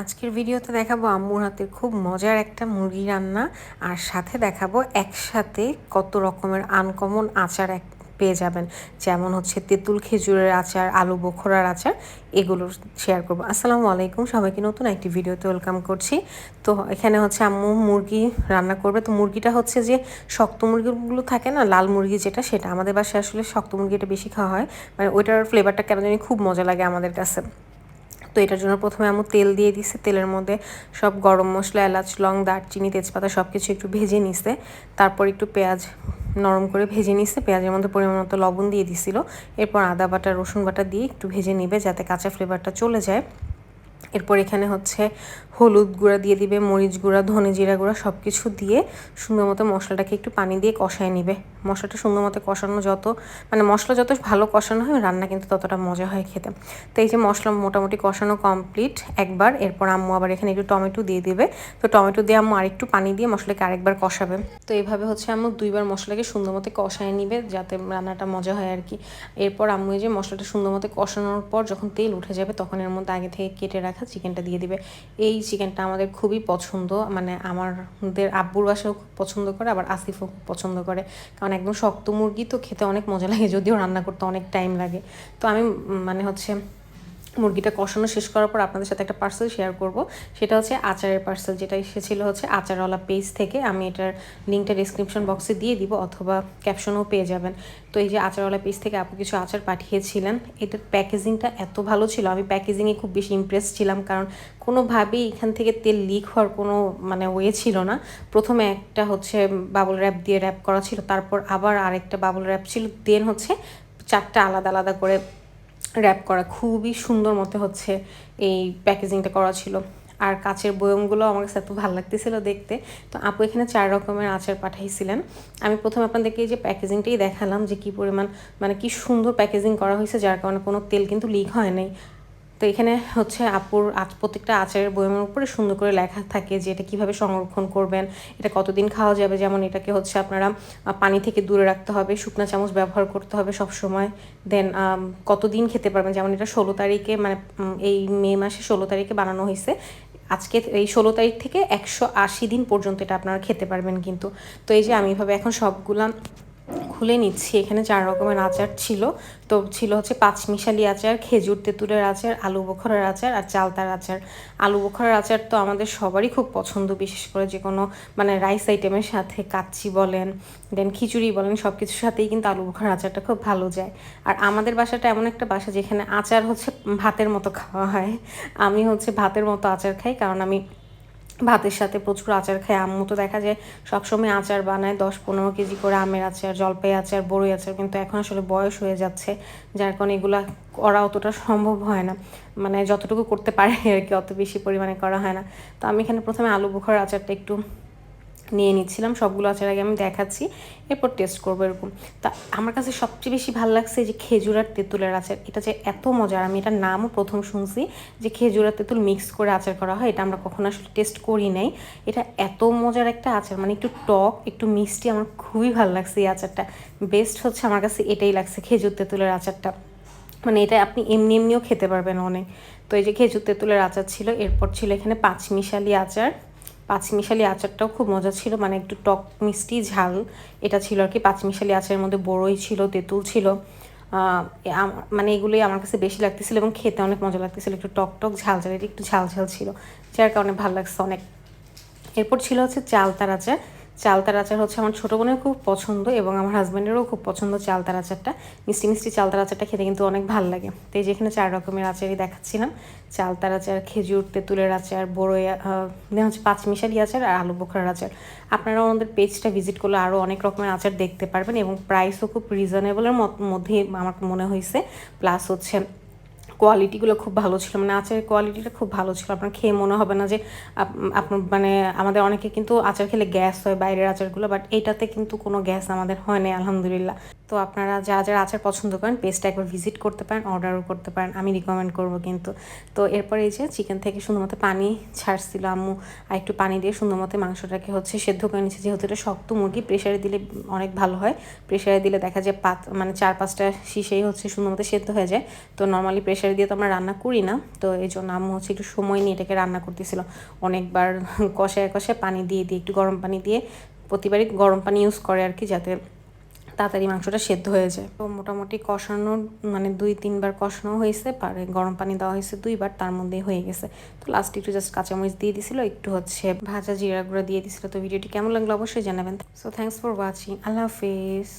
আজকের ভিডিওতে দেখাবো আম্মুর হাতের খুব মজার একটা মুরগি রান্না আর সাথে দেখাবো একসাথে কত রকমের আনকমন আচার এক পেয়ে যাবেন। যেমন হচ্ছে তেঁতুল খেজুরের আচার, আলু বোখরার আচার, এগুলো শেয়ার করব। আসসালামু আলাইকুম, সবাইকে নতুন একটি ভিডিওতে ওয়েলকাম করছি। তো এখানে হচ্ছে আম্মু মুরগি রান্না করবে। তো মুরগিটা হচ্ছে যে শক্ত মুরগিগুলো থাকে না, লাল মুরগি যেটা, সেটা আমাদের বাসায় আসলে শক্ত মুরগিটা বেশি খাওয়া হয়। মানে ওইটার ফ্লেভারটা কেন জানি খুব মজা লাগে আমাদের কাছে। তো এটার জন্য প্রথমে আমি তেল দিয়ে দিছে। তেলের মধ্যে সব গরম মশলা, এলাচ, লং, দারচিনি, তেজপাতা সব কিছু একটু ভেজে নিছে। তারপর একটু পেঁয়াজ নরম করে ভেজে নিছে। পেঁয়াজের মধ্যে পরিমাণ মতো লবণ দিয়ে দিছিল। এরপর আদা বাটা, রসুন বাটা দিয়ে একটু ভেজে নিবে যাতে কাঁচা ফ্লেভারটা চলে যায়। এরপর এখানে হচ্ছে হলুদ গুঁড়া দিয়ে দিবে, মরিচ গুঁড়া, ধনে জিরা গুঁড়া সব কিছু দিয়ে সুন্দর মতো মশলাটাকে একটু পানি দিয়ে কষায় নিবে। মশলাটা সুন্দর মতো কষানো যত মানে মশলা যত ভালো কষানো হয়, রান্না কিন্তু ততটা মজা হয় খেতে। তো এই যে মশলা মোটামুটি কষানো কমপ্লিট একবার, এরপর আম্মু আবার এখানে একটু টমেটো দিয়ে দিবে। তো টমেটো দিয়ে আম্মু আরেকটু পানি দিয়ে মশলাকে আরেকবার কষাবে। তো এইভাবে হচ্ছে আম্মু দুইবার মশলাকে সুন্দর মতো কষায় নিবে, যাতে রান্নাটা মজা হয় আর কি এরপর আম্মু এই যে মশলাটা সুন্দর মতো কষানোর পর যখন তেল উঠে যাবে, তখন এর মধ্যে আগে থেকে কেটে রাখা চিকেনটা দিয়ে দিবে। এই চিকেনটা আমাদের খুবই পছন্দ মানে আমাদের আব্বুর বাসাও খুব পছন্দ করে, আবার আসিফও খুব পছন্দ করে। কারণ একদম শক্ত মুরগি তো খেতে অনেক মজা লাগে, যদিও রান্না করতে অনেক টাইম লাগে। তো আমি মানে হচ্ছে মুরগিটা কষানো শেষ করার পর আপনাদের সাথে একটা পার্সেল শেয়ার করব। সেটা হচ্ছে আচারের পার্সেল যেটা এসেছিল হচ্ছে আচারওয়ালা পেজ থেকে। আমি এটার লিঙ্কটা ডিসক্রিপশন বক্সে দিয়ে দিব, অথবা ক্যাপশনও পেয়ে যাবেন। তো এই যে আচারওয়ালা পেজ থেকে আপু কিছু আচার পাঠিয়েছিলেন, এটার প্যাকেজিংটা এত ভালো ছিল। আমি প্যাকেজিংয়ে খুব বেশি ইমপ্রেস ছিলাম, কারণ কোনোভাবেই এখান থেকে তেল লিক হওয়ার কোনো মানে ওয়ে ছিল না। প্রথমে একটা হচ্ছে বাবল র্যাপ দিয়ে র্যাপ করা ছিল, তারপর আবার আরেকটা বাবল র্যাপ ছিল। দেন হচ্ছে চারটা আলাদা আলাদা করে র্যাপ করা খুবই সুন্দর মতো হচ্ছে এই প্যাকেজিংটা করা ছিল। আর কাচের বয়মগুলো আমার কাছে এত ভালো লাগতেছিল দেখতে। তো আপু এখানে চার রকমের আচার পাঠাইছিলেন। আমি প্রথমে আপনাদেরকে এই যে প্যাকেজিংটাই দেখালাম যে কি পরিমাণ মানে কি সুন্দর প্যাকেজিং করা হয়েছে, যার কারণে কোনো তেল কিন্তু লিক হয় নাই। তো এখানে হচ্ছে আপুর আজ প্রত্যেকটা আচারের বইমের উপরে সুন্দর করে লেখা থাকে যে এটা কীভাবে সংরক্ষণ করবেন, এটা কতদিন খাওয়া যাবে, যেমন এটাকে হচ্ছে আপনারা পানি থেকে দূরে রাখতে হবে, শুকনা চামচ ব্যবহার করতে হবে সব সময় দেন কতদিন খেতে পারবেন, যেমন এটা ষোলো তারিখে মানে এই মে মাসে ষোলো তারিখে বানানো হয়েছে, আজকে এই ষোলো তারিখ থেকে একশো আশি দিন পর্যন্ত এটা আপনারা খেতে পারবেন কিন্তু। তো এই যে আমি এভাবে এখন সবগুলা খুলে নিচ্ছি। এখানে চার রকমের আচার ছিল। তো ছিল হচ্ছে পাঁচমিশালি আচার, খেজুর তেঁতুলের আচার, আলু বোখরার আচার আর চালতার আচার। আলু বোখরার আচার তো আমাদের সবারই খুব পছন্দ, বিশেষ করে যে কোনো মানে রাইস আইটেমের সাথে কাচ্চি বলেন, দেন খিচুড়ি বলেন সব কিছুর সাথেই কিন্তু আলু বোখরার আচারটা খুব ভালো যায়। আর আমাদের বাসাটা এমন একটা বাসা যেখানে আচার হচ্ছে ভাতের মতো খাওয়া হয়। আমি হচ্ছে ভাতের মতো আচার খাই, কারণ আমি ভাতের সাথে প্রচুর আচার খায়। আম্মু তো দেখা যায় সবসময় আচার বানায়, দশ পনেরো কেজি করে আমের আচার, জলপাই আচার, বড়ই আচার, কিন্তু এখন আসলে বয়স হয়ে যাচ্ছে, যার কারণে এগুলা করা অতটা সম্ভব হয় না। মানে যতটুকু করতে পারে আর কি, অত বেশি পরিমাণে করা হয় না। তো আমি এখানে প্রথমে আলু বোখার আচারটা একটু নিয়ে নিচ্ছিলাম, সবগুলো আচার আগে আমি দেখাচ্ছি, এরপর টেস্ট করব এরকম। তা আমার কাছে সবচেয়ে বেশি ভালো লাগছে যে খেজুর আর তেঁতুলের আচার, এটা যে এত মজার, আমি এটার নামও প্রথম শুনছি যে খেজুর আর তেঁতুল মিক্স করে আচার করা হয়, এটা আমরা কখনো আসলে টেস্ট করি নাই। এটা এত মজার একটা আচার মানে একটু টক, একটু মিষ্টি, আমার খুবই ভালো লাগছে এই আচারটা। বেস্ট হচ্ছে আমার কাছে এটাই লাগছে, খেজুর তেঁতুলের আচারটা। মানে এটা আপনি এমনি এমনিও খেতে পারবেন অনেক। তো এই যে খেজুর তেঁতুলের আচার ছিল, এরপর ছিল এখানে পাঁচমিশালি আচার। পাঁচমিশালি আচারটাও খুব মজা ছিল মানে একটু টক মিষ্টি ঝাল। এটা ছিল আর কি, পাঁচমিশালি আচারের মধ্যে বড়ই ছিল, তেঁতুল ছিল। মানে এগুলোই আমার কাছে বেশি লাগতেছিল এবং খেতে অনেক মজা লাগতেছিল, একটু টক টক ঝাল ঝাল একটু ঝাল ঝাল ছিল। যার কারণে ভালো লাগছে অনেক। এরপর ছিল হচ্ছে চাল তার আচার। চালতার আচার হচ্ছে আমার ছোটো বোনের খুব পছন্দ এবং আমার হাজব্যান্ডেরও খুব পছন্দ চালতার আচারটা মিষ্টি মিষ্টি চালতার আচারটা খেতে কিন্তু অনেক ভালো লাগে। তো এই যেখানে চার রকমের আচারই দেখাচ্ছিলাম। চালতার আচার খেজুর, তেঁতুলের আচার, বড়ই হচ্ছে পাঁচমিশালি আচার আর আলু বোখার আচার। আপনারা ওনাদের পেজটা ভিজিট করলে আরও অনেক রকমের আচার দেখতে পারবেন এবং প্রাইসও খুব রিজনেবলের মধ্যে আমার মনে হয়েছে প্লাস হচ্ছে কোয়ালিটিগুলো খুব ভালো ছিল মানে আচারের কোয়ালিটিটা খুব ভালো ছিল। আপনার খেয়ে মনে হবে না যে আপনার মানে আমাদের অনেকে কিন্তু আচার খেলে গ্যাস হয় বাইরের আচারগুলো বাট এটাতে কিন্তু কোনো গ্যাস আমাদের হয় না আলহামদুলিল্লাহ। তো আপনারা যা যারা আচার পছন্দ করেন পেস্টটা একবার ভিজিট করতে পারেন অর্ডারও করতে পারেন, আমি রিকমেন্ড করব কিন্তু। তো এরপর এই যে চিকেন থেকে সুন্দর মতো পানি ছাড়ছিল আম্মু, আর একটু পানি দিয়ে সুন্দর মতো মাংসটাকে হচ্ছে সেদ্ধ করে নিচ্ছে যেহেতু এটা শক্ত মুরগি প্রেশারে দিলে অনেক ভালো হয়। প্রেশারে দিলে দেখা যায় পাত মানে চার, পাঁচটা শিশেই হচ্ছে সুন্দর মতো সেদ্ধ হয়ে যায়। তো নর্মালি প্রেশারে দিয়ে তো আমরা রান্না করি না। তো এই জন্য আম্মু হচ্ছে একটু সময় নিয়ে এটাকে রান্না করতেছিল। অনেকবার কষায় কষায় পানি দিয়ে দিয়ে একটু গরম পানি দিয়ে, প্রতিবারই গরম পানি ইউজ করে আর কি যাতে তাড়াতাড়ি মাংসটা সেদ্ধ হয়ে যায়। তো মোটামুটি কষানো মানে দুই, তিনবার কষানো হয়েছে, পারে গরম পানি দেওয়া হয়েছে দুইবার, তার মধ্যে হয়ে গেছে। তো লাস্ট একটু জাস্ট কাঁচামরিচ দিয়ে দিছিল, একটু হচ্ছে ভাজা জিরা গুঁড়া দিয়ে দিছিল। তো ভিডিওটি কেমন লাগল অবশ্যই জানাবেন। সো থ্যাংকস ফর ওয়াচিং আল্লাহ হাফিজ।